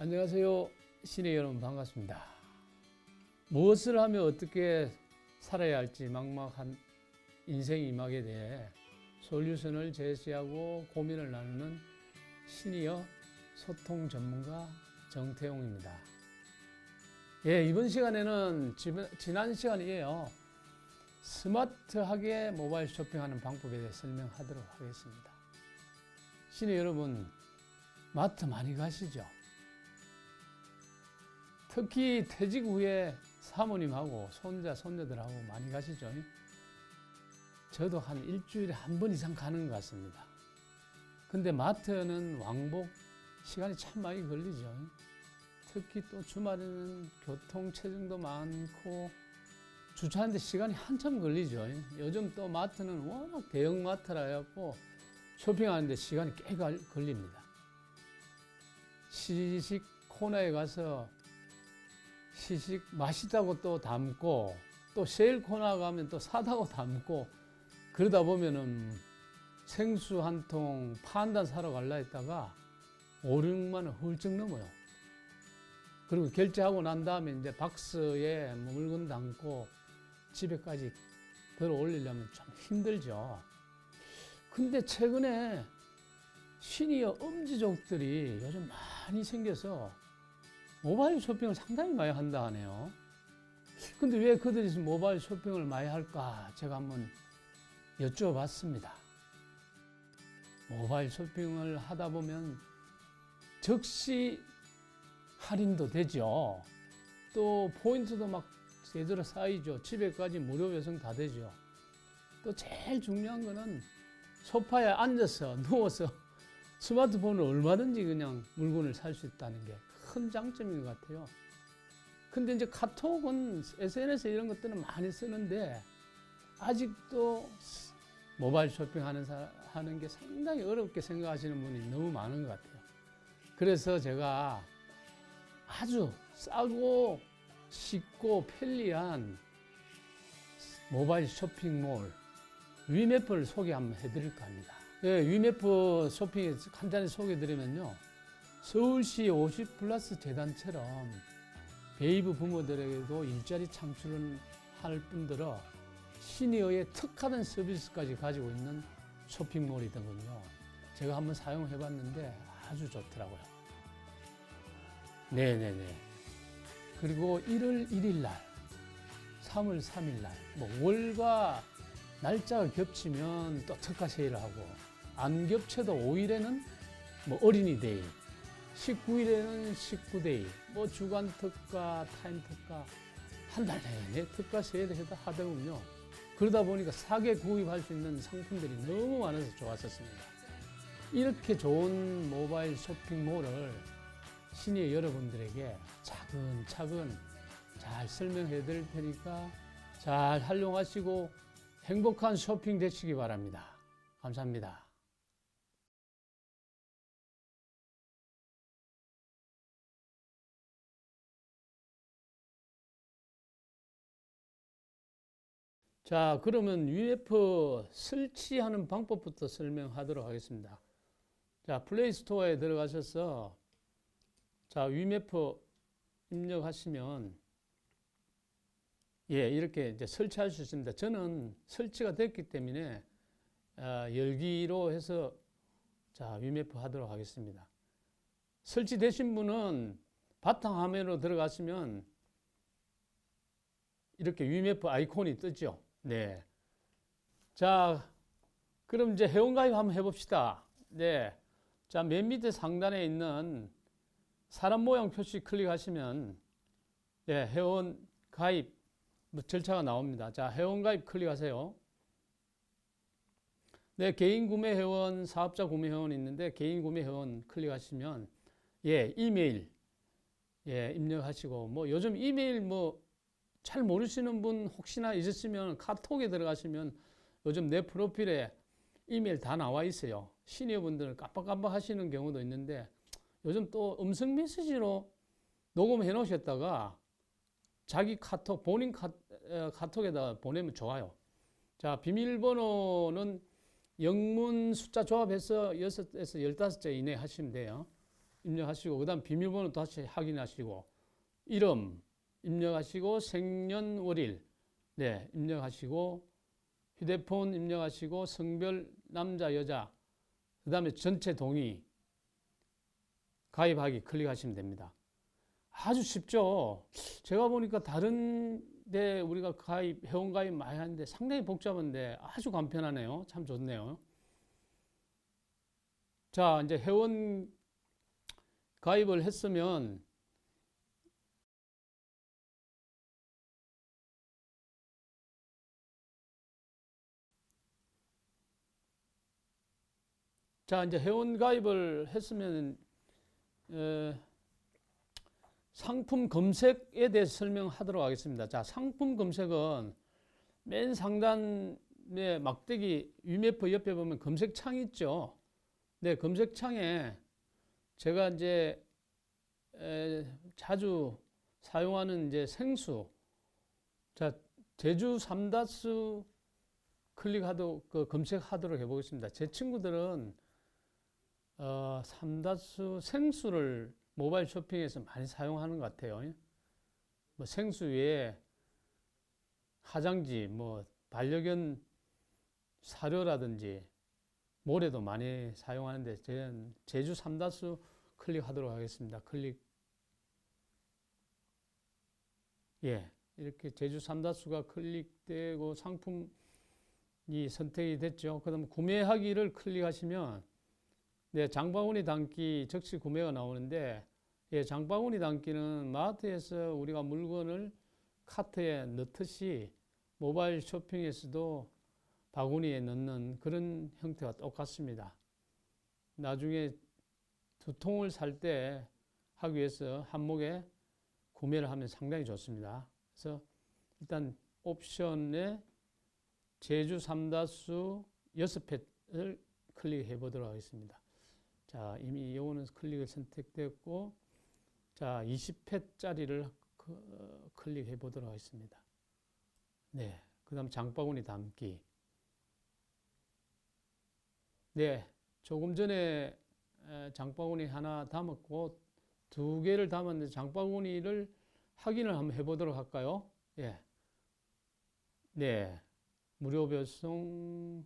안녕하세요. 신의 여러분 반갑습니다. 무엇을 하며 어떻게 살아야 할지 막막한 인생 이막에 대해 솔루션을 제시하고 고민을 나누는 시니어 소통 전문가 정태용입니다. 예, 이번 시간에는 지난- 시간이에요. 스마트하게 모바일 쇼핑하는 방법에 대해 설명하도록 하겠습니다. 시니어 여러분, 마트 많이 가시죠? 특히 퇴직 후에 사모님하고 손자, 손녀들하고 많이 가시죠. 저도 한 일주일에 한 번 이상 가는 것 같습니다. 근데 마트는 왕복 시간이 참 많이 걸리죠. 특히 또 주말에는 교통 체증도 많고 주차하는데 시간이 한참 걸리죠. 요즘 또 마트는 워낙 대형 마트라 해갖고 쇼핑하는데 시간이 꽤 걸- 걸립니다. 시식 코너에 가서 시식 맛있다고 또 담고 또 세일 코너 가면 또 사다고 담고 그러다 보면은 생수 한 통 파한단 사러 갈라 했다가 5, 6만 원 훌쩍 넘어요. 그리고 결제하고 난 다음에 이제 박스에 뭐 물건 담고 집에까지 들어 올리려면 좀 힘들죠. 근데 최근에 시니어 엄지족들이 요즘 많이 생겨서 모바일 쇼핑을 상당히 많이 한다 하네요. 근데 왜 그들이 모바일 쇼핑을 많이 할까? 제가 한번 여쭤봤습니다. 모바일 쇼핑을 하다 보면 즉시 할인도 되죠. 또 포인트도 막 제대로 쌓이죠. 집에까지 무료 배송 다 되죠. 또 제일 중요한 거는 소파에 앉아서 누워서 스마트폰으로 얼마든지 그냥 물건을 살 수 있다는 게 큰 장점인 것 같아요. 근데 이제 카톡은 SNS 이런 것들은 많이 쓰는데 아직도 모바일 쇼핑하는 사, 하는 게 상당히 어렵게 생각하시는 분이 너무 많은 것 같아요. 그래서 제가 아주 싸고 쉽고 편리한 모바일 쇼핑몰 위메프를 소개 한번 해드릴까 합니다. 예, 위메프 쇼핑 간단히 소개해드리면요. 서울시 50 플러스 재단처럼 베이브 부모들에게도 일자리 창출을 할 뿐더러 시니어에 특화된 서비스까지 가지고 있는 쇼핑몰이더군요. 제가 한번 사용해 봤는데 아주 좋더라고요. 네네네. 그리고 1월 1일 날, 3월 3일 날, 뭐 월과 날짜가 겹치면 또 특가 세일을 하고, 안 겹쳐도 5일에는 뭐 어린이데이, 19일에는 19데이, 뭐 주간 특가, 타임 특가, 한 달 내내 특가 세일을 해도 하더군요. 그러다 보니까 사게 구입할 수 있는 상품들이 너무 많아서 좋았었습니다. 이렇게 좋은 모바일 쇼핑몰을 시니어 여러분들에게 차근차근 잘 설명해 드릴 테니까 잘 활용하시고 행복한 쇼핑 되시기 바랍니다. 감사합니다. 자, 그러면 UF 설치하는 방법부터 설명하도록 하겠습니다. 자, 플레이 스토어에 들어가셔서 자, 위메프 입력하시면 예, 이렇게 이제 설치할 수 있습니다. 저는 설치가 됐기 때문에 아, 열기로 해서 자, 위메프 하도록 하겠습니다. 설치되신 분은 바탕화면으로 들어가시면 이렇게 위메프 아이콘이 뜨죠. 네. 자, 그럼 이제 회원가입 한번 해봅시다. 네. 자, 맨 밑에 상단에 있는 사람 모양 표시 클릭하시면 예, 회원 가입 뭐 절차가 나옵니다. 자, 회원 가입 클릭하세요. 네, 개인 구매 회원, 사업자 구매 회원 있는데 개인 구매 회원 클릭하시면 예, 이메일 예, 입력하시고 뭐 요즘 이메일 뭐 잘 모르시는 분 혹시나 있으시면 카톡에 들어가시면 요즘 내 프로필에 이메일 다 나와 있어요. 시니어 분들 깜빡깜빡 하시는 경우도 있는데 요즘 또 음성 메시지로 녹음해 놓으셨다가 자기 카톡, 본인 카, 어, 카톡에다 보내면 좋아요. 자, 비밀번호는 영문 숫자 조합해서 6에서 15자 이내 하시면 돼요. 입력하시고 그 다음 비밀번호 다시 확인하시고 이름 입력하시고 생년월일 네 입력하시고 휴대폰 입력하시고 성별 남자 여자 그다음에 전체 동의 가입하기 클릭하시면 됩니다. 아주 쉽죠. 제가 보니까 다른 데 우리가 가입 회원 가입 많이 하는데 상당히 복잡한데 아주 간편하네요. 참 좋네요. 자, 이제 회원 가입을 했으면 자, 이제 회원 가입을 했으면 에, 상품 검색에 대해서 설명하도록 하겠습니다. 자, 상품 검색은 맨 상단에 막대기 위메프 옆에 보면 검색창 있죠. 네, 검색창에 제가 이제 에, 자주 사용하는 이제 생수, 자 제주 삼다수 클릭하도록 그 검색하도록 해보겠습니다. 제 친구들은 어, 삼다수 생수를 모바일 쇼핑에서 많이 사용하는 것 같아요. 뭐 생수 외에 화장지, 뭐 반려견 사료라든지 모래도 많이 사용하는데 저는 제주 삼다수 클릭하도록 하겠습니다. 클릭. 예, 이렇게 제주 삼다수가 클릭되고 상품이 선택이 됐죠. 그 다음 구매하기를 클릭하시면 네, 장바구니 담기 즉시 구매가 나오는데 예, 장바구니 담기는 마트에서 우리가 물건을 카트에 넣듯이 모바일 쇼핑에서도 바구니에 넣는 그런 형태와 똑같습니다. 나중에 두 통을 살 때 하기 위해서 한목에 구매를 하면 상당히 좋습니다. 그래서 일단 옵션에 제주 삼다수 6팩을 클릭해 보도록 하겠습니다. 자, 이미 요거는 클릭을 선택됐고, 자, 20팩짜리를 클릭해 보도록 하겠습니다. 네. 그 다음 장바구니 담기. 네. 조금 전에 장바구니 하나 담았고, 두 개를 담았는데 장바구니를 확인을 한번 해보도록 할까요? 예. 네. 무료 배송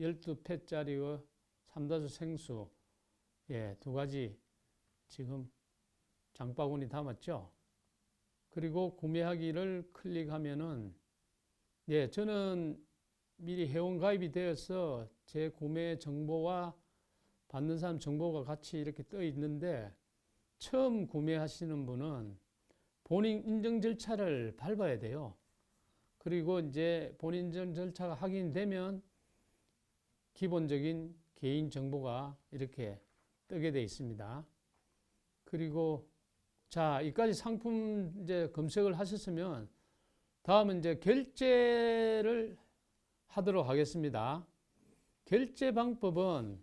12팩짜리와 삼다수 생수. 예, 두 가지 지금 장바구니 담았죠? 그리고 구매하기를 클릭하면은 예, 저는 미리 회원 가입이 되어서 제 구매 정보와 받는 사람 정보가 같이 이렇게 떠 있는데 처음 구매하시는 분은 본인 인증 절차를 밟아야 돼요. 그리고 이제 본인 인증 절차가 확인되면 기본적인 개인 정보가 이렇게 뜨게 되어 있습니다. 그리고 자, 이까지 상품 이제 검색을 하셨으면 다음은 이제 결제를 하도록 하겠습니다. 결제 방법은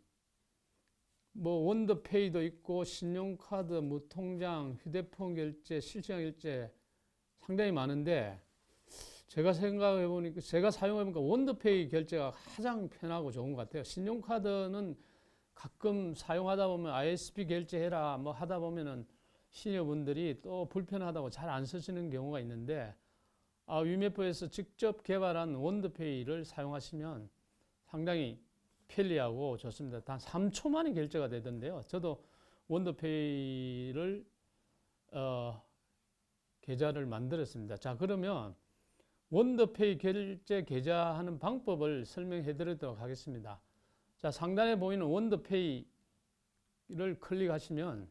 뭐 원더페이도 있고 신용카드, 무통장, 휴대폰 결제, 실시간 결제 상당히 많은데 제가 생각해 보니까 제가 사용해 보니까 원더페이 결제가 가장 편하고 좋은 것 같아요. 신용카드는 가끔 사용하다 보면 ISP 결제해라 뭐 하다 보면은 시니어분들이 또 불편하다고 잘 안 쓰시는 경우가 있는데 아, 위메프에서 직접 개발한 원더페이를 사용하시면 상당히 편리하고 좋습니다. 단 3초 만에 결제가 되던데요. 저도 원더페이를 어, 계좌를 만들었습니다. 자, 그러면 원더페이 결제 계좌하는 방법을 설명해 드리도록 하겠습니다. 자, 상단에 보이는 원더페이를 클릭하시면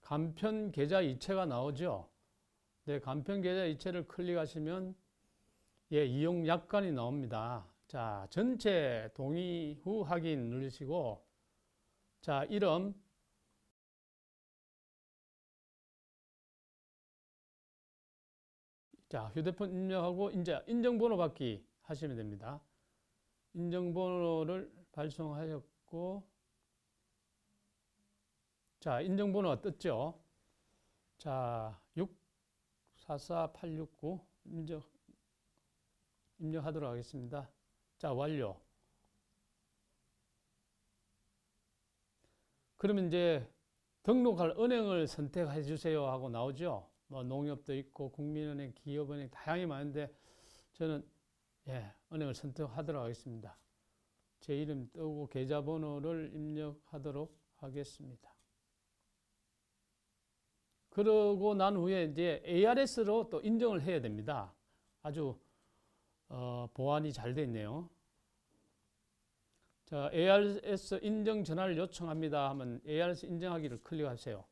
간편 계좌 이체가 나오죠. 네, 간편 계좌 이체를 클릭하시면 예, 이용 약관이 나옵니다. 자, 전체 동의 후 확인 누르시고 자, 이름 자, 휴대폰 입력하고 이제 인증번호 받기 하시면 됩니다. 인증번호를 발송하셨고 자, 인증번호가 떴죠. 자, 644869 입력, 입력하도록 하겠습니다. 자, 완료. 그러면 이제 등록할 은행을 선택해 주세요 하고 나오죠. 뭐 농협도 있고 국민은행, 기업은행 다양히 많은데 저는 예, 은행을 선택하도록 하겠습니다. 제 이름 뜨고 계좌번호를 입력하도록 하겠습니다. 그러고 난 후에 이제 ARS로 또 인정을 해야 됩니다. 아주 어, 보안이 잘 돼 있네요. 자, ARS 인정 전화를 요청합니다 하면 ARS 인정하기를 클릭하세요.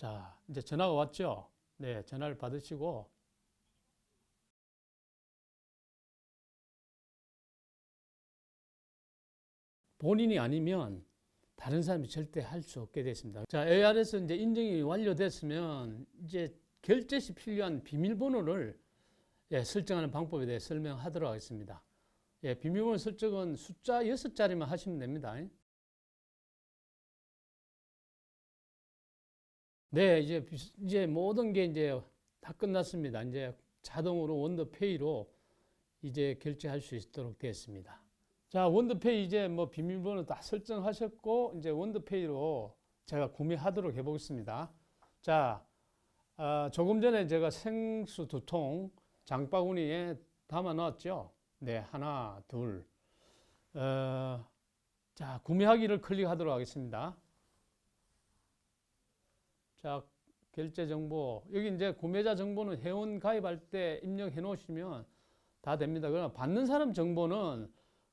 자, 이제 전화가 왔죠? 네, 전화를 받으시고 본인이 아니면 다른 사람이 절대 할 수 없게 됐습니다. 자, ARS 이제 인정이 완료됐으면 이제 결제 시 필요한 비밀번호를 예, 설정하는 방법에 대해 설명하도록 하겠습니다. 예, 비밀번호 설정은 숫자 6자리만 하시면 됩니다. 네, 이제 비- 이제 모든 게 이제 다 끝났습니다. 이제 자동으로 원더페이로 이제 결제할 수 있도록 되었습니다. 자, 원더페이 이제 뭐 비밀번호 다 설정하셨고 이제 원더페이로 제가 구매하도록 해보겠습니다. 자, 아, 조금 전에 제가 생수 두 통 장바구니에 담아 놨죠. 네, 하나, 둘. 어, 자, 구매하기를 클릭하도록 하겠습니다. 자, 결제 정보. 여기 이제 구매자 정보는 회원 가입할 때 입력해 놓으시면 다 됩니다. 그러나 받는 사람 정보는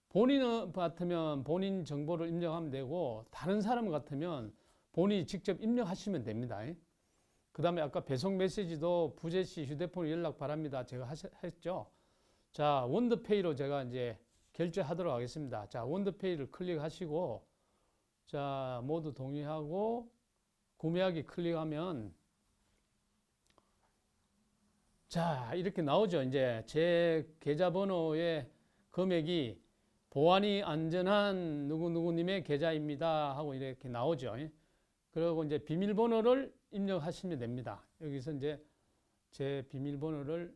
본인 같으면 본인 정보를 입력하면 되고 다른 사람 같으면 본인이 직접 입력하시면 됩니다. 그 다음에 아까 배송 메시지도 부재 시 휴대폰 연락 바랍니다. 제가 했죠. 자, 원더페이로 제가 이제 결제하도록 하겠습니다. 자, 원더페이를 클릭하시고 자, 모두 동의하고 구매하기 클릭하면 자, 이렇게 나오죠. 이제 제 계좌번호의 금액이 보안이 안전한 누구누구님의 계좌입니다. 하고 이렇게 나오죠. 그리고 이제 비밀번호를 입력하시면 됩니다. 여기서 이제 제 비밀번호를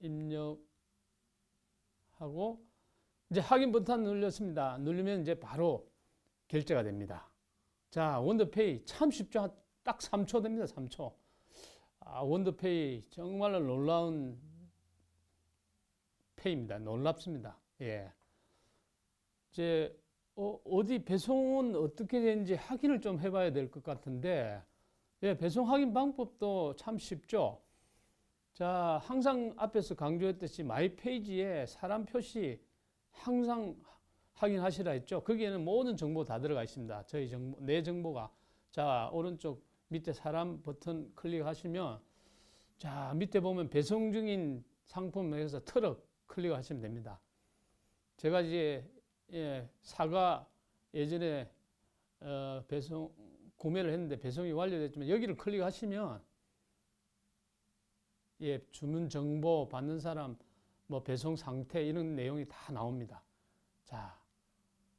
입력하고 이제 확인 버튼 눌렀습니다. 누르면 이제 바로 결제가 됩니다. 자, 원더페이 참 쉽죠. 딱 3초 됩니다. 3초. 아, 원더페이 정말로 놀라운 페이입니다. 놀랍습니다. 예. 이제 어, 어디 배송은 어떻게 되는지 확인을 좀 해봐야 될 것 같은데, 예, 배송 확인 방법도 참 쉽죠. 자, 항상 앞에서 강조했듯이 마이 페이지에 사람 표시 항상 확인하시라 했죠. 거기에는 모든 정보 다 들어가 있습니다. 저희 정보, 내 정보가. 자, 오른쪽 밑에 사람 버튼 클릭하시면, 자, 밑에 보면 배송 중인 상품에서 트럭 클릭하시면 됩니다. 제가 이제 예, 사과 예전에 어, 배송 구매를 했는데 배송이 완료됐지만 여기를 클릭하시면 예, 주문 정보 받는 사람 뭐 배송 상태 이런 내용이 다 나옵니다. 자,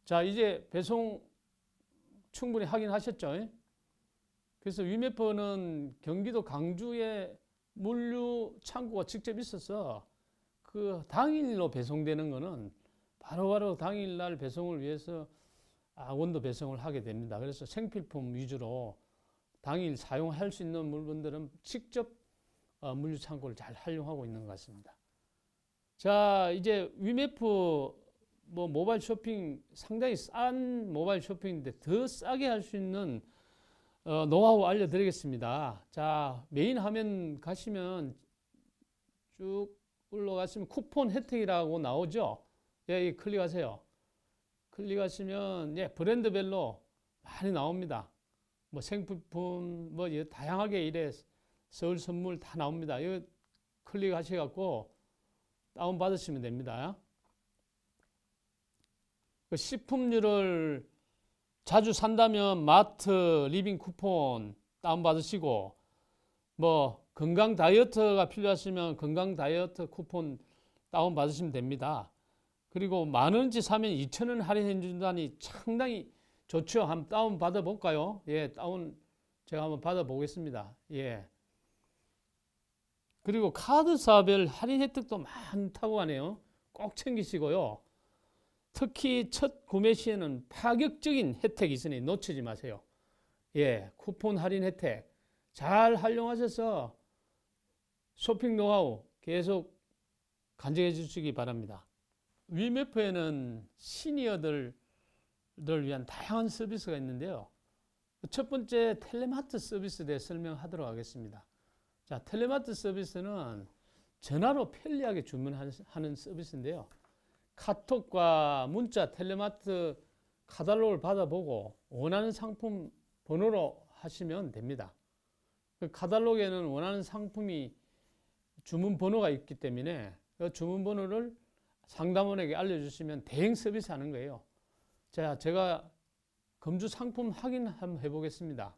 자 이제 배송 충분히 확인하셨죠? 예? 그래서 위메퍼는 경기도 강주에 물류 창고가 직접 있어서 그 당일로 배송되는 거는 바로 바로 당일날 배송을 위해서 아, 원도 배송을 하게 됩니다. 그래서 생필품 위주로 당일 사용할 수 있는 물건들은 직접 어, 물류 창고를 잘 활용하고 있는 것 같습니다. 자, 이제 위메프 뭐 모바일 쇼핑 상당히 싼 모바일 쇼핑인데 더 싸게 할 수 있는 어, 노하우 알려드리겠습니다. 자, 메인 화면 가시면 쭉 올라가시면 쿠폰 혜택이라고 나오죠. 예, 클릭하세요. 클릭하시면 예, 브랜드별로 많이 나옵니다. 뭐 생필품 뭐 다양하게 이래 서울 선물 다 나옵니다. 이거 클릭하셔 갖고 다운 받으시면 됩니다. 그 식품류를 자주 산다면 마트 리빙 쿠폰 다운 받으시고 뭐 건강 다이어트가 필요하시면 건강 다이어트 쿠폰 다운 받으시면 됩니다. 그리고 만 원치 사면 2천 원 할인해 준다니 상당히 좋죠. 한번 다운 받아 볼까요? 예, 다운 제가 한번 받아 보겠습니다. 예. 그리고 카드사별 할인 혜택도 많다고 하네요. 꼭 챙기시고요. 특히 첫 구매 시에는 파격적인 혜택이 있으니 놓치지 마세요. 예, 쿠폰 할인 혜택 잘 활용하셔서 쇼핑 노하우 계속 간직해 주시기 바랍니다. 위메프에는 시니어들을 위한 다양한 서비스가 있는데요. 첫 번째 텔레마트 서비스에 대해 설명하도록 하겠습니다. 자, 텔레마트 서비스는 전화로 편리하게 주문하는 서비스인데요. 카톡과 문자, 텔레마트 카탈로그를 받아보고 원하는 상품 번호로 하시면 됩니다. 그 카탈로그에는 원하는 상품이 주문 번호가 있기 때문에 그 주문 번호를 상담원에게 알려주시면 대행 서비스 하는 거예요. 자, 제가 검주 상품 확인 한번 해보겠습니다.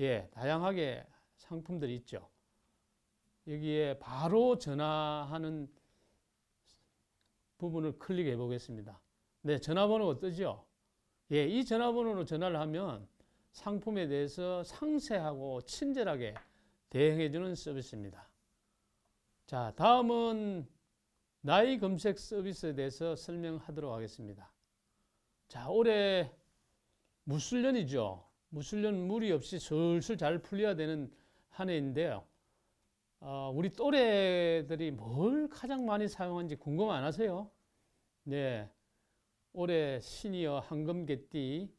예, 다양하게 상품들이 있죠. 여기에 바로 전화하는 부분을 클릭해 보겠습니다. 네, 전화번호가 뜨죠? 예, 이 전화번호로 전화를 하면 상품에 대해서 상세하고 친절하게 대응해 주는 서비스입니다. 자, 다음은 나이 검색 서비스에 대해서 설명하도록 하겠습니다. 자, 올해 무술년이죠. 무술년 무리 없이 슬슬 잘 풀려야 되는 한 해인데요. 어, 우리 또래들이 뭘 가장 많이 사용하는지 궁금 안 하세요? 네. 올해 시니어 황금 개띠,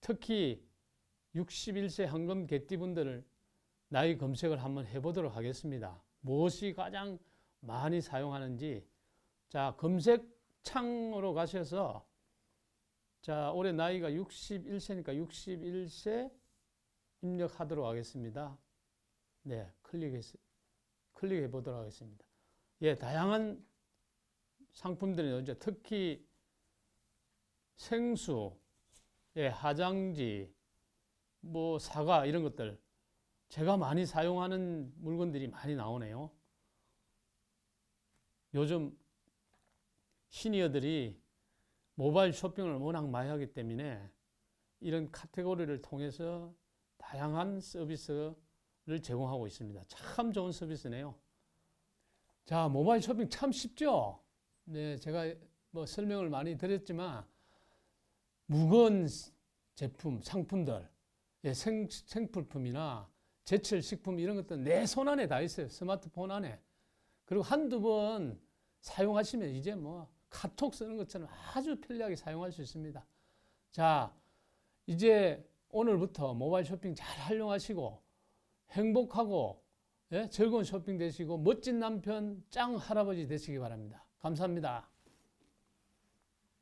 특히 61세 황금 개띠분들을 나이 검색을 한번 해보도록 하겠습니다. 무엇이 가장 많이 사용하는지. 자, 검색창으로 가셔서 자, 올해 나이가 61세니까 61세 입력하도록 하겠습니다. 네, 클릭해, 클릭해 보도록 하겠습니다. 예, 다양한 상품들이 나오죠. 특히 생수, 예, 화장지, 뭐 사과 이런 것들 제가 많이 사용하는 물건들이 많이 나오네요. 요즘 시니어들이 모바일 쇼핑을 워낙 많이 하기 때문에 이런 카테고리를 통해서 다양한 서비스를 제공하고 있습니다. 참 좋은 서비스네요. 자, 모바일 쇼핑 참 쉽죠? 네, 제가 뭐 설명을 많이 드렸지만 무거운 제품, 상품들, 예, 생, 생필품이나 제철 식품 이런 것들 내 손 안에 다 있어요. 스마트폰 안에. 그리고 한두 번 사용하시면 이제 뭐 카톡 쓰는 것처럼 아주 편리하게 사용할 수 있습니다. 자, 이제 오늘부터 모바일 쇼핑 잘 활용하시고 행복하고 예? 즐거운 쇼핑 되시고 멋진 남편 짱 할아버지 되시기 바랍니다. 감사합니다.